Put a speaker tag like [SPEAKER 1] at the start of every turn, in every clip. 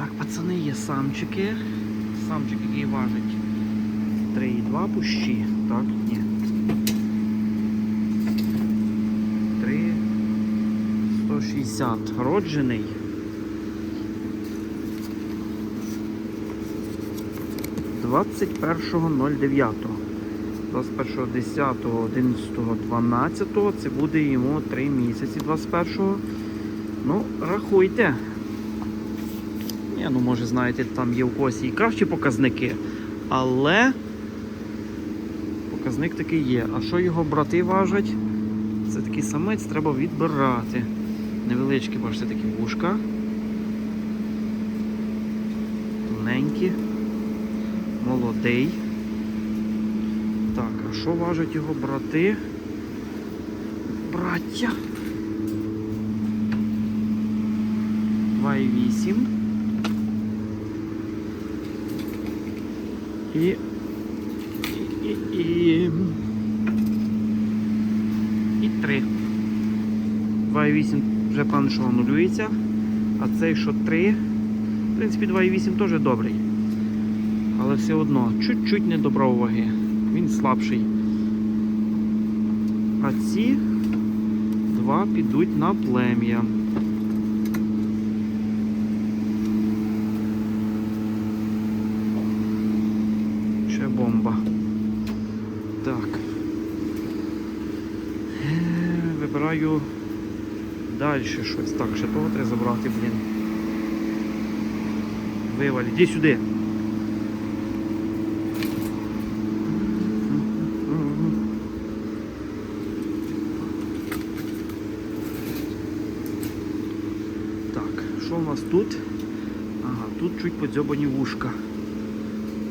[SPEAKER 1] Так, пацани, є самчики. Самчик, який важить 3,2 пущі. Так, ні. 3 160. Роджений. Двадцять першого ноль дев'ятого. 21, 10, 11, 12. Це буде йому 3 місяці 21-го. Ну, рахуйте. Ні, ну може, знаєте, там є у когось і кращі показники, але показник такий є. А що його брати важать? Це такий самець треба відбирати. Невеличкі, бачите, такі вушка. Тоненькі. Молодий. Так, а що важать його брати? Браття. 2,8. І, і, і, і, і 3. 2,8 вже певно, що анулюється. А цей, що 3, в принципі, 2,8 теж добрий. Але все одно, чуть-чуть не добрав. Він слабший. А ці два підуть на плем'я. Ще бомба. Так. Е, Вибираю далі щось. Так, ще того треба забрати, блін. Виваль, іди сюди. Так, що у нас тут? Ага, тут чуть подзьобані вушка.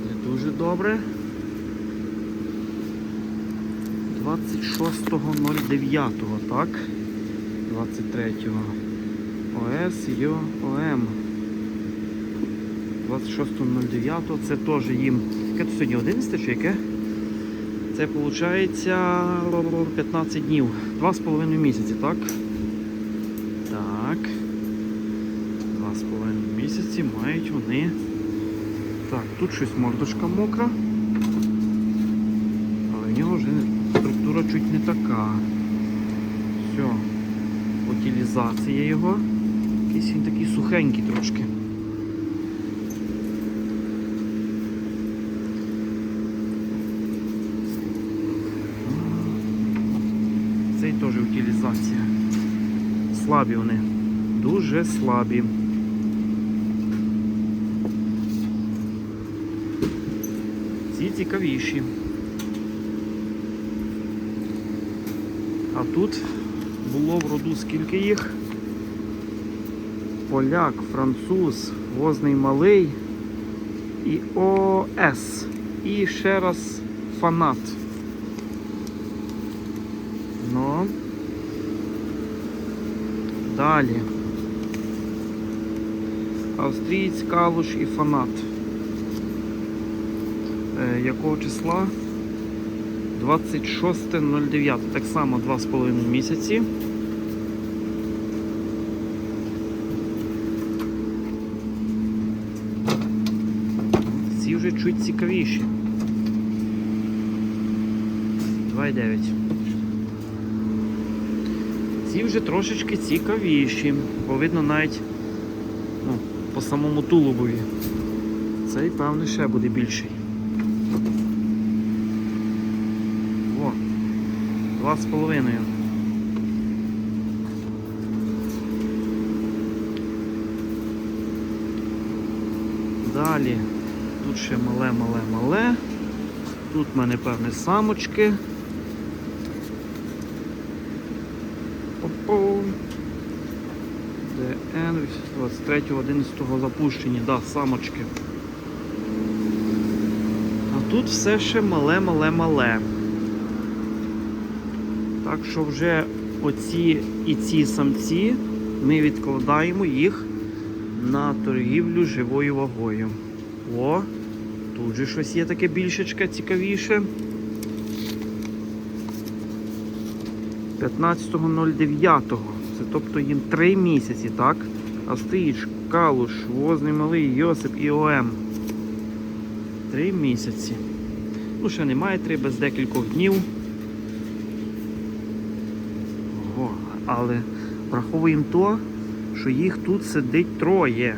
[SPEAKER 1] Не дуже добре. 26.09, так? 23-го. ОС ЙО ОМ. 26.09 це теж їм. Яке то сьогодні 11 чи яке? Це виходить 15 днів. 2,5 місяці, так? Так. Два з половиною місяці мають вони. Так, тут щось мордочка мокра. Але в нього вже структура чуть не така. Все. Утилізація його. Якийсь він такий сухенький трошки. Цей теж утилізація. Слабі вони. Дуже слабі. Ці цікавіші. А тут було в роду скільки їх? Поляк, француз, возний малий і ОС. І ще раз фанат. Ну. Далі. Австрієць, калуш і фанат. Е, якого числа? 26.09. Так само 2,5 місяці. Ці вже чуть цікавіші. 2,9. Ці вже трошечки цікавіші, бо видно навіть ну, по самому тулубові. Цей, певно, ще буде більший. О, два з половиною. Далі. Тут ще мале, мале, мале. Тут в мене певне самочки. Опо. ДН 23.11 запущені, да, самочки. А тут все ще мале-мале-мале. Так що вже оці і ці самці ми відкладаємо їх на торгівлю живою вагою. О, тут же щось є таке більшечке цікавіше. 15.09. Це тобто їм 3 місяці, так? Австрієч, Калуш, Возний Малий, Йосип і ОМ. Три місяці. Ну, ще немає, три без декількох днів. Але враховуємо то, що їх тут сидить троє.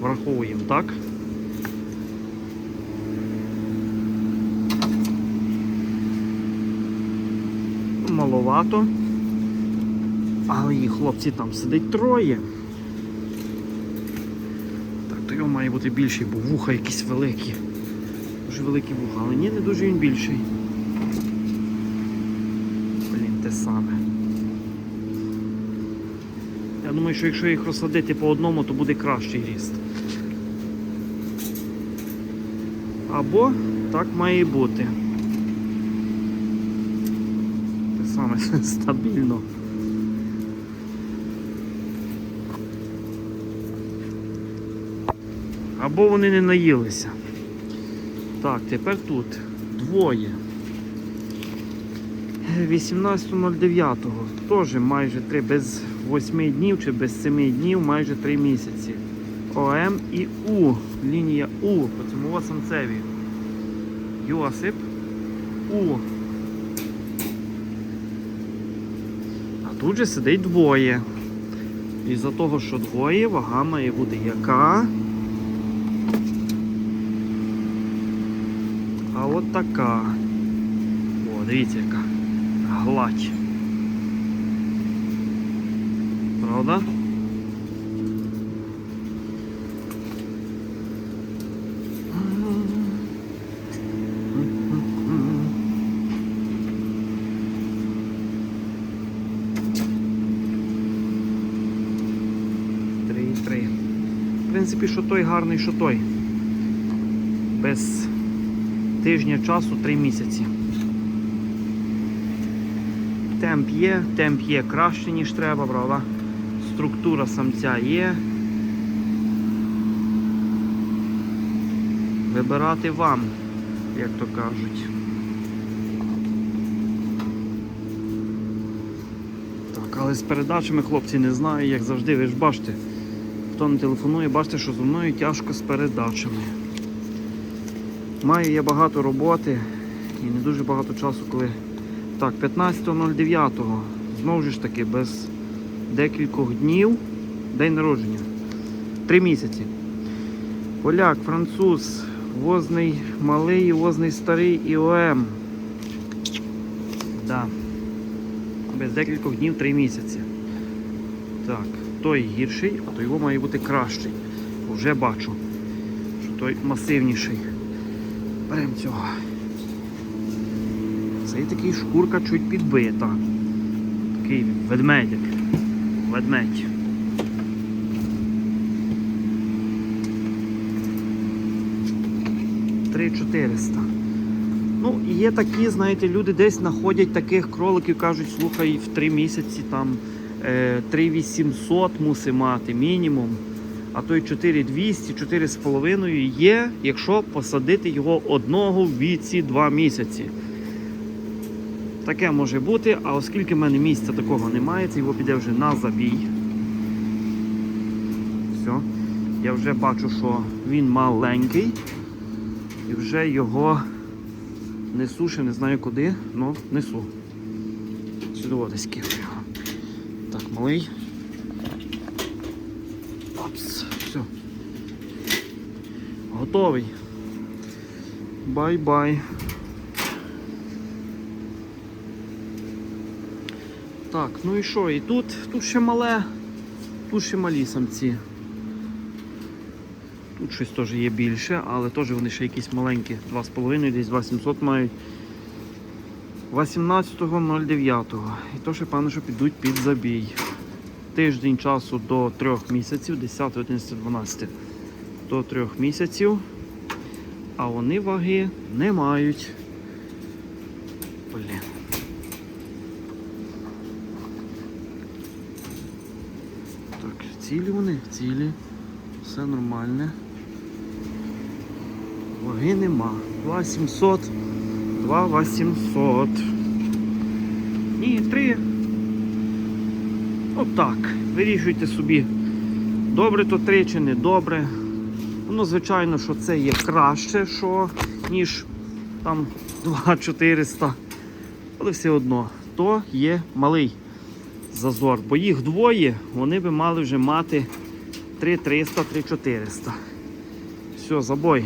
[SPEAKER 1] Враховуємо, так? Маловато. Але їх хлопці там сидить троє. Так, то його має бути більший, бо вуха якісь великі. Дуже великі вуха, але ні, не дуже він більший. Блін, те саме. Я думаю, що якщо їх розсадити по одному, то буде кращий ріст. Або так має бути. Те саме стабільно. Або вони не наїлися. Так, тепер тут двоє. 18.09. Теж майже 3, без 8 днів чи без 7 днів, майже 3 місяці. ОМ і У. Лінія У по цьому самцеві. Йосип. У. А тут же сидить двоє. І за того, що двоє, вага має бути яка. А от така. О, дивіться яка. Гладь. Правда? Три три. В принципі, що той гарний, що той. Без тижня часу три місяці. Темп є, темп є краще, ніж треба, правда? Структура самця є. Вибирати вам, як то кажуть. Так, але з передачами, хлопці, не знаю, як завжди, ви ж бачите. Хто не телефонує, бачите, що зі мною тяжко з передачами. Маю я багато роботи і не дуже багато часу, коли. Так, 15.09. Знову ж таки, без декількох днів. День народження. Три місяці. Поляк, француз, возний малий, возний старий і ОМ. Да. Без декількох днів три місяці. Так, той гірший, а то його має бути кращий. Вже бачу, що той масивніший. Беремо цього. Цей такий шкурка чуть підбита. Такий ведмедик. Ведмедь. Три 400. Ну, є такі, знаєте, люди десь знаходять таких кроликів, кажуть, слухай, в 3 місяці там е, 3800 мусить мати мінімум, а то й 4200, 4,5 є, якщо посадити його одного в віці 2 місяці. Таке може бути, а оскільки в мене місця такого немає, це його піде вже на забій. Все. Я вже бачу, що він маленький. І вже його несу, ще не знаю куди, але несу. Сюди десь кину його. Так, малий. Опс, все. Готовий. Бай-бай. Так, ну і що? І тут, тут ще мале, тут ще малі самці. Тут щось теж є більше, але теж вони ще якісь маленькі, 2,5, десь 2700 мають. 18.09. І то ще певно, що підуть під забій. Тиждень часу до 3 місяців, 10, 11, 12 до 3 місяців. А вони ваги не мають. Блін. Так, цілі вони, цілі. Все нормальне. Ваги нема. 2700. 2800. Ні, 3. Отак. Вирішуйте собі, Добре то три чи не добре. Ну, звичайно, що це є краще, що, ніж там 2400. Але все одно, то є малий зазор. Бо їх двоє, вони би мали вже мати 3300, 3400. Все, забой.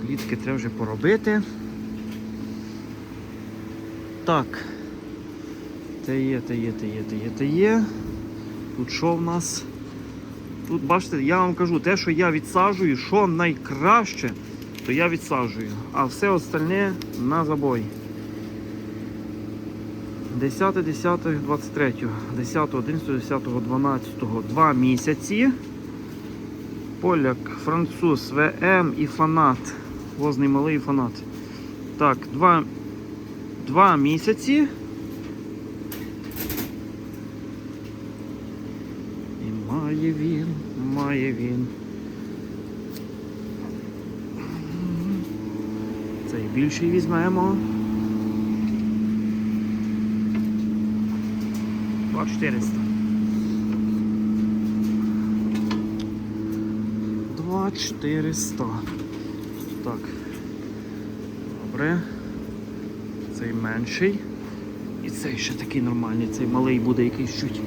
[SPEAKER 1] Клітки треба вже поробити. Так. Те є, те є, те є, те є, те є. Тут що в нас? Тут, бачите, я вам кажу, те, що я відсаджую, що найкраще, то я відсаджую. А все остальне на забой. 10, 10, 23, 10, 11, 10, 12, 2 місяці. Поляк, француз, ВМ і фанат. Возний малий фанат. Так, 2, 2 місяці. І має він, має він. Цей більший візьмемо. 2400. 2400. Так. Добре. Цей менший. І цей ще такий нормальний, цей малий буде якийсь чуть.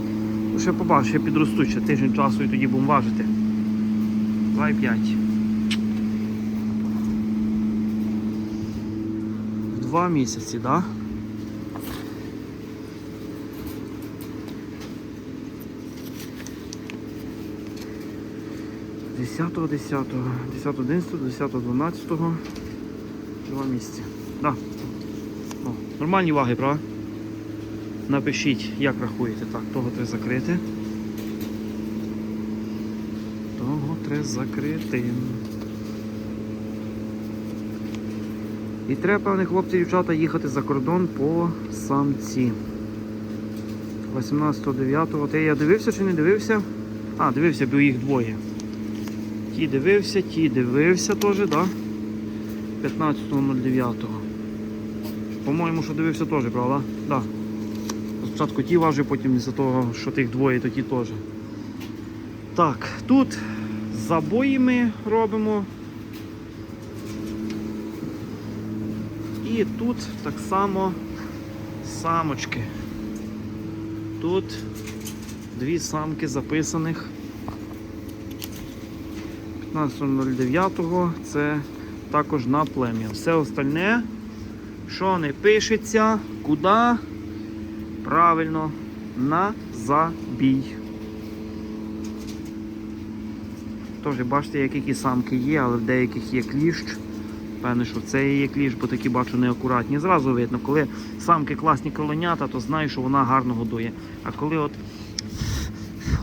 [SPEAKER 1] Ну, ще побачу, ще підростуть, ще тиждень часу і тоді будемо важити. 2,5. Два місяці, так? Да? Десятого, десятого, десятого, одинадцятого, десятого, дванадцятого. Два місяці. Да. О, нормальні ваги, правда? Напишіть, як рахуєте. Так, того треба закрити. Того треба закрити. І треба, певне, хлопці дівчата їхати за кордон по самці. 18.09. Те я дивився чи не дивився? А, дивився, бо їх двоє. Ті дивився, ті дивився теж, так? Да? 15.09. По-моєму, що дивився теж, правда? Да. Спочатку ті важив, потім з-за того, що тих двоє, то ті теж. Так, тут забої ми робимо. І тут так само самочки. Тут дві самки записаних. 15.09 це також на плем'я. Все остальне, що не пишеться, куди? Правильно, на забій. Теж бачите, як які самки є, але в деяких є кліщ. Певне, що це є кліщ, бо такі бачу неакуратні. Зразу видно, коли самки класні колонята, то знаю, що вона гарно годує. А коли от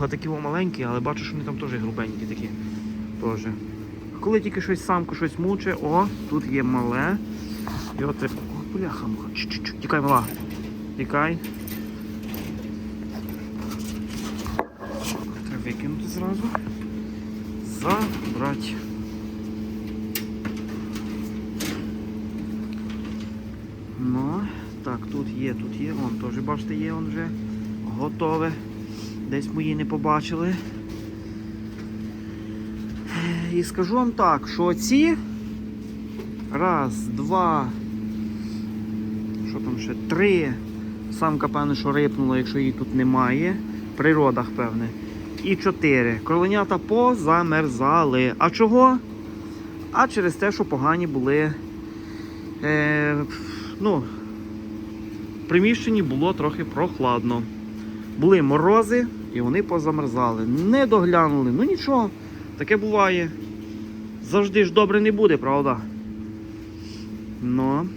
[SPEAKER 1] отакі о маленькі, але бачу, що вони там теж грубенькі такі. Теж. Коли тільки щось самку щось муче, о, тут є мале. І от треба. О, бляха. Тікай, мала. Тікай. Треба викинути зразу. Забрати. Ну, так, тут є, тут є. Вон теж, бачите, є, он вже готове. Десь мої не побачили. І скажу вам так, що ці раз, два, що там ще, три. Самка, певне, що рипнула, якщо її тут немає. В природах, певне. І чотири. Кроленята позамерзали. А чого? А через те, що погані були. Е, ну, приміщенні було трохи прохладно. Були морози і вони позамерзали. Не доглянули. Ну нічого, таке буває. Завжди ж добре не буде, правда? Ну,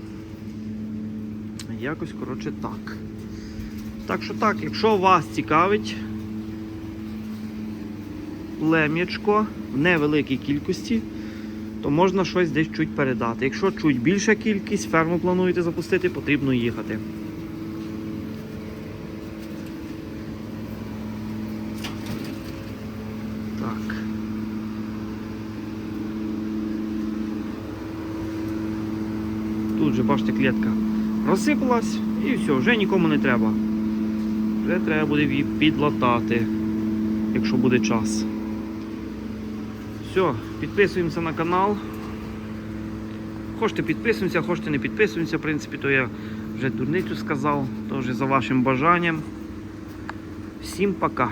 [SPEAKER 1] якось, коротше, так. Так що так, якщо вас цікавить лем'ячко в невеликій кількості, то можна щось десь чуть передати. Якщо чуть більша кількість, ферму плануєте запустити, потрібно їхати. Так. Тут же, бачите, клітка розсипалась І все, вже нікому не треба. Вже треба буде її підлатати, якщо буде час. Все, підписуємося на канал. Хочете підписуємося, хочете не підписуємося. В принципі, то я вже дурницю сказав, то вже за вашим бажанням. Всім пока.